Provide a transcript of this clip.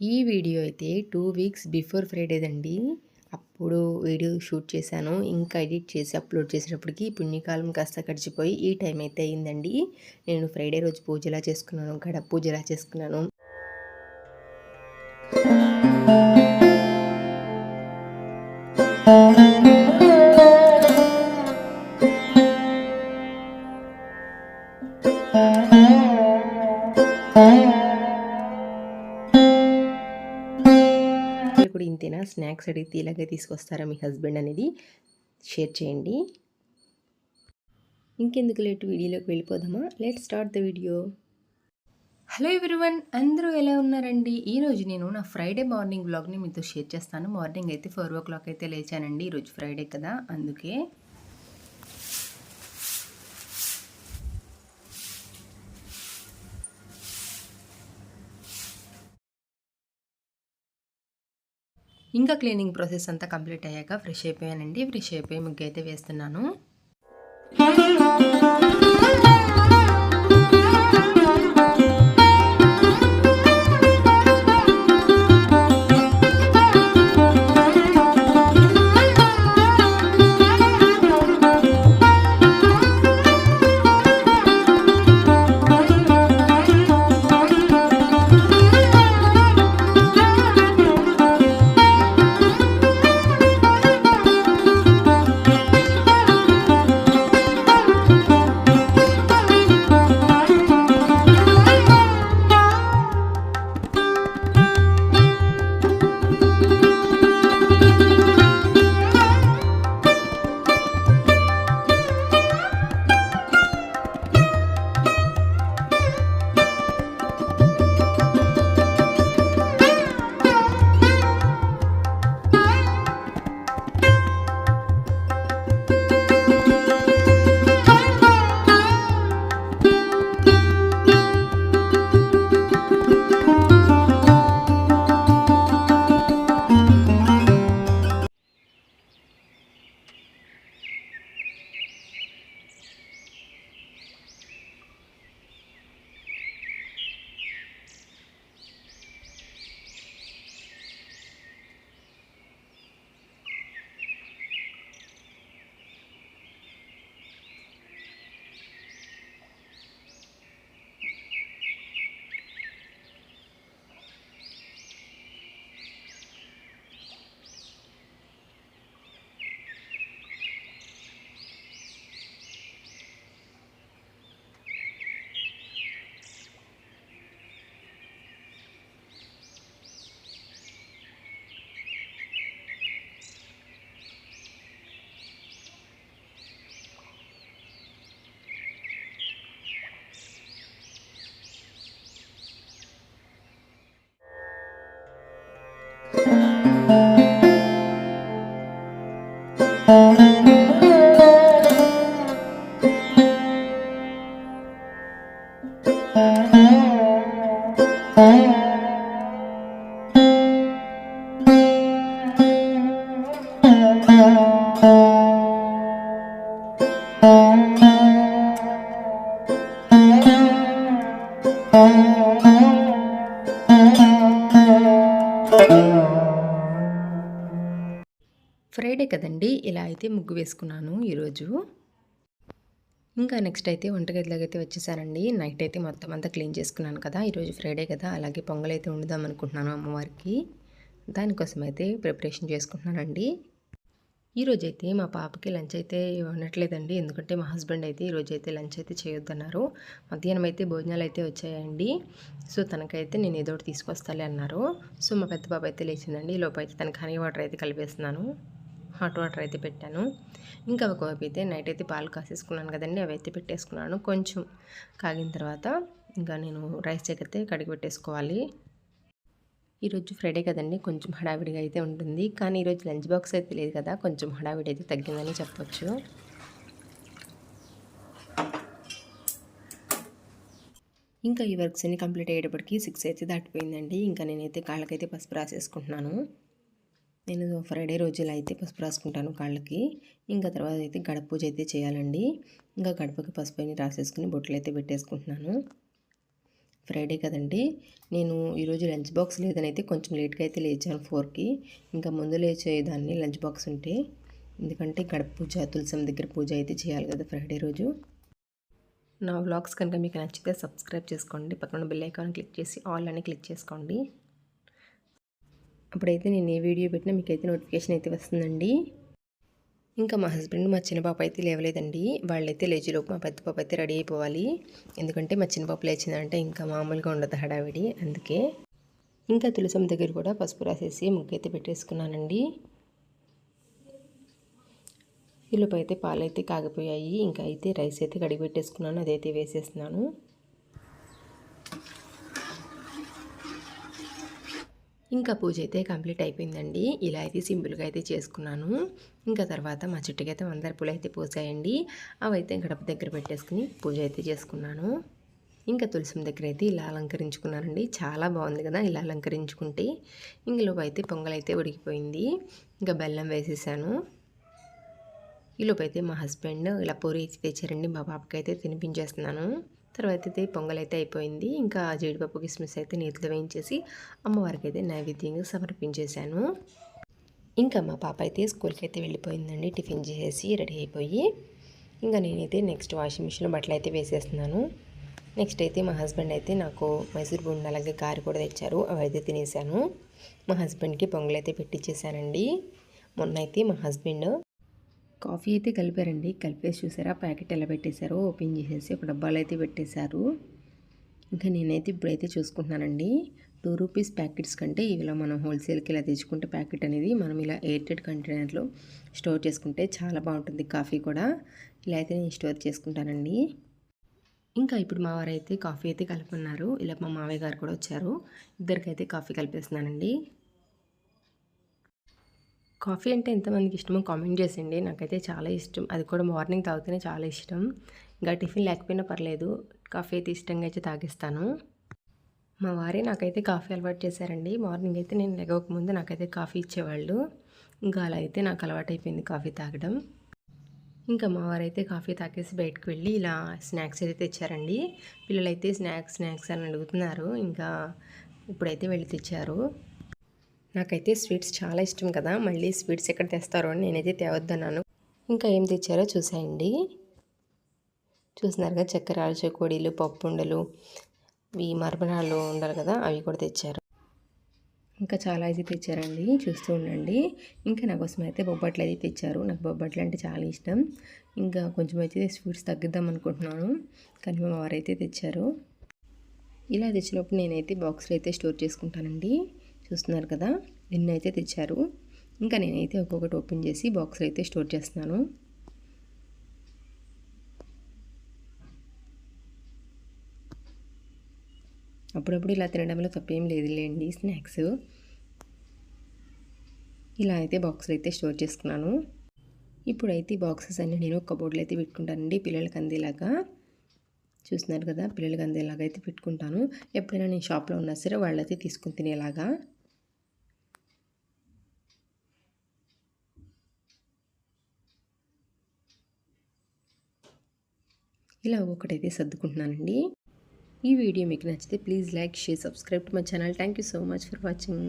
ఈ వీడియో అయితే two weeks before ఫ్రైడేదండి అప్పుడు వీడియో షూట్ చేశాను. ఇంకా ఎడిట్ చేసి అప్లోడ్ చేసేటప్పటికి పుణ్యకాలం కాస్త గడిచిపోయి ఈ టైం అయితే అయిందండి. నేను ఫ్రైడే రోజు పూజలా చేసుకున్నాను గడప పూజలా చేసుకున్నాను. స్నాక్స్ అడిగితే ఇలాగే తీసుకొస్తారా మీ హస్బెండ్ అనేది షేర్ చేయండి. ఇంకెందుకు లేట్ వీడియోలోకి వెళ్ళిపోదామా? Let start the video hello everyone అందరూ ఎలా ఉన్నారండి? ఈరోజు నేను నా ఫ్రైడే మార్నింగ్ బ్లాగ్ని మీతో షేర్ చేస్తాను. మార్నింగ్ అయితే ఫోర్ ఓ క్లాక్ అయితే లేచానండి. ఈరోజు ఫ్రైడే కదా అందుకే ఇంకా క్లీనింగ్ ప్రాసెస్ అంతా కంప్లీట్ అయ్యాక ఫ్రెష్ అయిపోయానండి. ఫ్రెష్ అయిపోయి ముగ్గు అయితే వేస్తున్నాను. ఫ్రైడే కదండి ఇలా అయితే ముగ్గు వేసుకున్నాను ఈరోజు. ఇంకా నెక్స్ట్ అయితే వంటగదిలోకి అయితే వచ్చేసానండి. నైట్ అయితే మొత్తం అంతా క్లీన్ చేసుకున్నాను కదా ఈరోజు ఫ్రైడే కదా అలాగే పొంగల్ అయితే వండుదాం అనుకుంటున్నాను అమ్మవారికి. దానికోసం అయితే ప్రిపరేషన్ చేసుకుంటున్నానండి. ఈరోజు అయితే మా పాపకి లంచ్ అయితే ఉండట్లేదండి ఎందుకంటే మా హస్బెండ్ అయితే ఈరోజు అయితే లంచ్ అయితే చేయొద్దన్నారు. మధ్యాహ్నం అయితే భోజనాలు అయితే వచ్చాయండి. సో తనకైతే నేను ఏదో ఒకటి తీసుకొస్తాలే అన్నారు. సో మా పెద్ద పాప అయితే లేచిందండి. లోపు అయితే తనకి హనీ వాటర్ అయితే కలిపేస్తున్నాను. హాట్ వాటర్ అయితే పెట్టాను. ఇంకా ఒకవైపు అయితే నైట్ అయితే పాలు కాసేసుకున్నాను కదండి. అవి అయితే పెట్టేసుకున్నాను. కొంచెం కాగిన తర్వాత ఇంకా నేను రైస్ అయితే కడిగి పెట్టేసుకోవాలి. ఈరోజు ఫ్రైడే కదండి కొంచెం హడావిడిగా అయితే ఉంటుంది. కానీ ఈరోజు లంచ్ బాక్స్ అయితే లేదు కదా కొంచెం హడావిడి అయితే తగ్గిందని చెప్పొచ్చు. ఇంకా ఈ వర్క్స్ అన్ని కంప్లీట్ అయ్యేటప్పటికి సిక్స్ అయితే దాటిపోయిందండి. ఇంకా నేనైతే కాళ్ళకైతే పసుపు రాసేసుకుంటున్నాను. నేను ఫ్రైడే రోజులు అయితే పసుపు రాసుకుంటాను కాళ్ళకి. ఇంకా తర్వాత అయితే గడప పూజ అయితే చేయాలండి. ఇంకా గడపకి పసుపు అయిన రాసేసుకుని బొట్లు అయితే పెట్టేసుకుంటున్నాను. ఫ్రైడే కదండి. నేను ఈరోజు లంచ్ బాక్స్ లేదని అయితే కొంచెం లేట్గా అయితే లేచాను ఫోర్కి. ఇంకా ముందు లేచేదాన్ని లంచ్ బాక్స్ ఉంటే. ఎందుకంటే గడప పూజ తులసం దగ్గర పూజ అయితే చేయాలి కదా ఫ్రైడే రోజు. నా వ్లాగ్స్ కనుక మీకు నచ్చితే సబ్స్క్రైబ్ చేసుకోండి. పక్కన బెల్ ఐకాన్ క్లిక్ చేసి ఆల్ అని క్లిక్ చేసుకోండి. అప్పుడైతే నేను ఏ వీడియో పెట్టినా మీకైతే నోటిఫికేషన్ అయితే వస్తుందండి. ఇంకా మా హస్బెండ్ మా చిన్న పాప అయితే లేవలేదండి. వాళ్ళైతే లేచిలోపు మా పెద్ద పాప అయితే రెడీ అయిపోవాలి. ఎందుకంటే మా చిన్న పాప లేచిందంటే ఇంకా మామూలుగా ఉండదు హడావిడి. అందుకే ఇంకా తులసం దగ్గర కూడా పసుపు రాసేసి ముగ్గు అయితే పెట్టేసుకున్నానండి. ఈలోపు అయితే పాలైతే కాగిపోయాయి. ఇంకా అయితే రైస్ అయితే కడిగి పెట్టేసుకున్నాను. అదైతే వేసేస్తున్నాను. ఇంకా పూజ అయితే కంప్లీట్ అయిపోయిందండి. ఇలా అయితే సింపుల్గా అయితే చేసుకున్నాను. ఇంకా తర్వాత మా చుట్టుకైతే మందర పూలు అయితే పోసాయండి. అవి అయితే గడప దగ్గర పెట్టేసుకుని పూజ అయితే చేసుకున్నాను. ఇంకా తులసం దగ్గర అయితే ఇలా అలంకరించుకున్నానండి. చాలా బాగుంది కదా ఇలా అలంకరించుకుంటే. ఇందులోపు అయితే పొంగల్ అయితే ఉడికిపోయింది. ఇంకా బెల్లం వేసేసాను. ఈలోపు అయితే మా హస్బెండ్ ఇలా పూరి తెచ్చారండి. మా పాపకి అయితే తినిపించేస్తున్నాను. తర్వాత అయితే పొంగల్ అయితే అయిపోయింది. ఇంకా జీడిపప్పు కిస్మిస్ అయితే నీటిలో వేయించేసి అమ్మవారికి అయితే నైవేద్యంగా సమర్పించేశాను. ఇంకా మా పాప అయితే స్కూల్కి అయితే వెళ్ళిపోయిందండి. టిఫిన్ చేసేసి రెడీ అయిపోయి ఇంకా నేనైతే నెక్స్ట్ వాషింగ్ మిషన్లో బట్టలు అయితే వేసేస్తున్నాను. నెక్స్ట్ అయితే మా హస్బెండ్ అయితే నాకు మైసూర్ బుండ అలాగే కారు కూడా తెచ్చారు. అవి అయితే తినేసాను మా హస్బెండ్కి పొంగల్ అయితే పెట్టించేసానండి మొన్న అయితే మా హస్బెండ్ కాఫీ అయితే కలిపారండి. కలిపేసి చూసారా? ప్యాకెట్ ఎలా పెట్టేశారో ఓపెన్ చేసేసి ఒక డబ్బాలు అయితే పెట్టేశారు. ఇంకా నేనైతే ఇప్పుడైతే చూసుకుంటున్నానండి. టూ రూపీస్ ప్యాకెట్స్ కంటే ఇలా మనం హోల్సేల్కి ఇలా తెచ్చుకుంటే ప్యాకెట్ అనేది మనం ఇలా ఎయిర్టెడ్ కంటైనర్లో స్టోర్ చేసుకుంటే చాలా బాగుంటుంది కాఫీ కూడా. ఇలా అయితే నేను స్టోర్ చేసుకుంటానండి. ఇంకా ఇప్పుడు మా వారైతే అయితే కాఫీ అయితే కలుపుకున్నారు. ఇలా మా మావయ్య గారు కూడా వచ్చారు. ఇద్దరికైతే కాఫీ కలిపేస్తున్నానండి. కాఫీ అంటే ఎంతమందికి ఇష్టమో కామెంట్ చేసేయండి. నాకైతే చాలా ఇష్టం. అది కూడా మార్నింగ్ తాగితేనే చాలా ఇష్టం. ఇంకా టిఫిన్ లేకపోయినా పర్లేదు. కాఫీ అయితే ఇష్టంగా అయితే తాగిస్తాను. మా వారే నాకైతే కాఫీ అలవాటు చేశారండి. మార్నింగ్ అయితే నేను లెగవక ముందు నాకైతే కాఫీ ఇచ్చేవాళ్ళు. ఇంకా అలా అయితే నాకు అలవాటు అయిపోయింది కాఫీ తాగడం. ఇంకా మా వారైతే కాఫీ తాగేసి బయటకు వెళ్ళి ఇలా స్నాక్స్ అయితే తెచ్చారండి. పిల్లలైతే స్నాక్స్ స్నాక్స్ అని అడుగుతున్నారు. ఇంకా ఇప్పుడైతే వెళ్ళి తెచ్చారు. నాకైతే స్వీట్స్ చాలా ఇష్టం కదా మళ్ళీ స్వీట్స్ ఎక్కడ తెస్తారో అని నేనైతే తేవద్దన్నాను. ఇంకా ఏం తెచ్చారో చూసాయండి. చూసినారుగా చక్కెర ఆల్చకోడీలు పప్పు ఉండలు ఈ మరమరాలు ఉండాలి కదా అవి కూడా తెచ్చారు. ఇంకా చాలా అయితే తెచ్చారండి చూస్తూ ఉండండి. ఇంకా నా కోసం అయితే బొబ్బట్లు అయితే తెచ్చారు. నాకు బొబ్బట్లు అంటే చాలా ఇష్టం. ఇంకా కొంచెం అయితే స్వీట్స్ తగ్గిద్దాం అనుకుంటున్నాను కానీ మా వారైతే తెచ్చారు. ఇలా తెచ్చినప్పుడు నేనైతే బాక్స్లో అయితే స్టోర్ చేసుకుంటానండి. చూస్తున్నారు కదా? ఎన్ని అయితే తెచ్చారు. ఇంకా నేనైతే ఒక్కొక్కటి ఓపెన్ చేసి బాక్స్లో అయితే స్టోర్ చేస్తున్నాను. అప్పుడప్పుడు ఇలా తినడంలో తప్పేం లేదులేండి స్నాక్స్. ఇలా అయితే బాక్స్లో అయితే స్టోర్ చేసుకున్నాను. ఇప్పుడైతే బాక్సెస్ అన్నీ నేను కబోర్డ్లో అయితే పెట్టుకుంటానండి పిల్లలకి అందేలాగా. చూస్తున్నారు కదా? పిల్లలకి అందేలాగా అయితే పెట్టుకుంటాను. ఎప్పుడైనా నేను షాప్లో ఉన్నా సరే వాళ్ళైతే తీసుకుని తినేలాగా. ఇలా ఒకటైతే సర్దుకుంటున్నానండి. ఈ వీడియో మీకు నచ్చితే please like share subscribe to my channel. Thank you so much for watching.